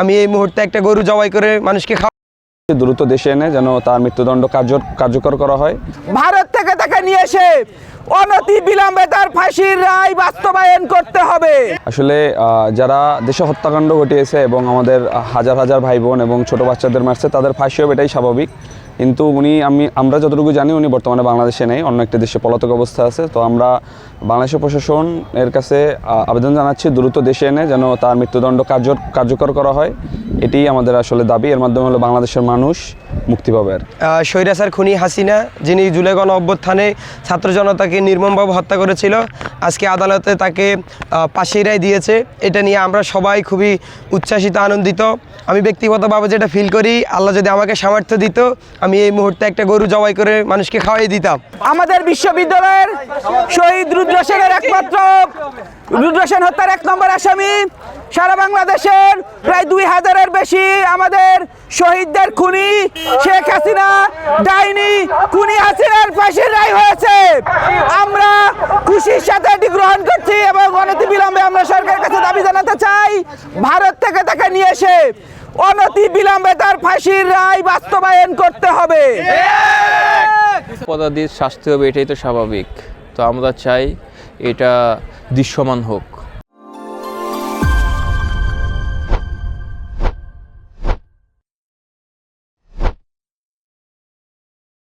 আমি এই মুহূর্তে একটা গরু জবাই করে মানুষকে খাওয়া দ্রুত দেশে এনে যেন তার মৃত্যুদণ্ড কার্য কার্যকর করা হয়। ভারত থেকে তাকে নিয়ে এসে অনতি বিলম্বে তার ফাঁসির রায় বাস্তবায়ন করতে হবে। আসলে আহ, যারা দেশে হত্যাকাণ্ড ঘটিয়েছে এবং আমাদের হাজার হাজার ভাই বোন এবং ছোট বাচ্চাদের মারছে তাদের ফাঁসি হবে এটাই স্বাভাবিক। কিন্তু উনি, আমি, আমরা যতটুকু জানি উনি বর্তমানে বাংলাদেশে নেই, অন্য একটা দেশে পলাতক অবস্থা আছে। তো আমরা বাংলাদেশের প্রশাসন এর কাছে আবেদন জানাচ্ছি, দ্রুত দেশে এনে যেন তার মৃত্যুদণ্ড কার্য, কার্যকর করা হয়। এটি আমাদের আসলে দাবি। এর মাধ্যমে হলো বাংলাদেশের মানুষ মুক্তি পাবে আর স্বৈরাচার খুনি হাসিনা যিনি জুলাই গণ অভ্যুত্থানে ছাত্র জনতাকে নির্মমভাবে হত্যা করেছিল আজকে আদালতে তাকে ফাঁসির রায় দিয়েছে। এটা নিয়ে আমরা সবাই খুবই উচ্ছ্বাসিত আনন্দিত। আমি ব্যক্তিগতভাবে যেটা ফিল করি আল্লাহ যদি আমাকে সামর্থ্য দিত আমি এই মুহূর্তে একটা গরু জবাই করে মানুষকে খাওয়াই দিতাম। আমাদের বিশ্ববিদ্যালয়ের শহীদ রুদ্র সেনের একমাত্র রুদ্র সেন হত্যার এক নম্বর আসামি সারা বাংলাদেশের প্রায় দুই হাজারের বেশি আমাদের শহীদদের খুনি শেখ হাসিনা, ডাইনি খুনি হাসিনার ফাঁসির রায় হয়েছে। আমরা খুশির সাথে এটি গ্রহণ করছি এবং অনতি বিলম্বে আমরা সরকারের কাছে দাবি জানাতে চাই, ভারত থেকে তাকে নিয়ে এসে অনতি বিলম্বে তার ফাঁসির রায় বাস্তবায়ন করতে হবে। পদাদির শাস্তি হবে, এটাই তো স্বাভাবিক। তো আমরা চাই এটা দৃশ্যমান হোক।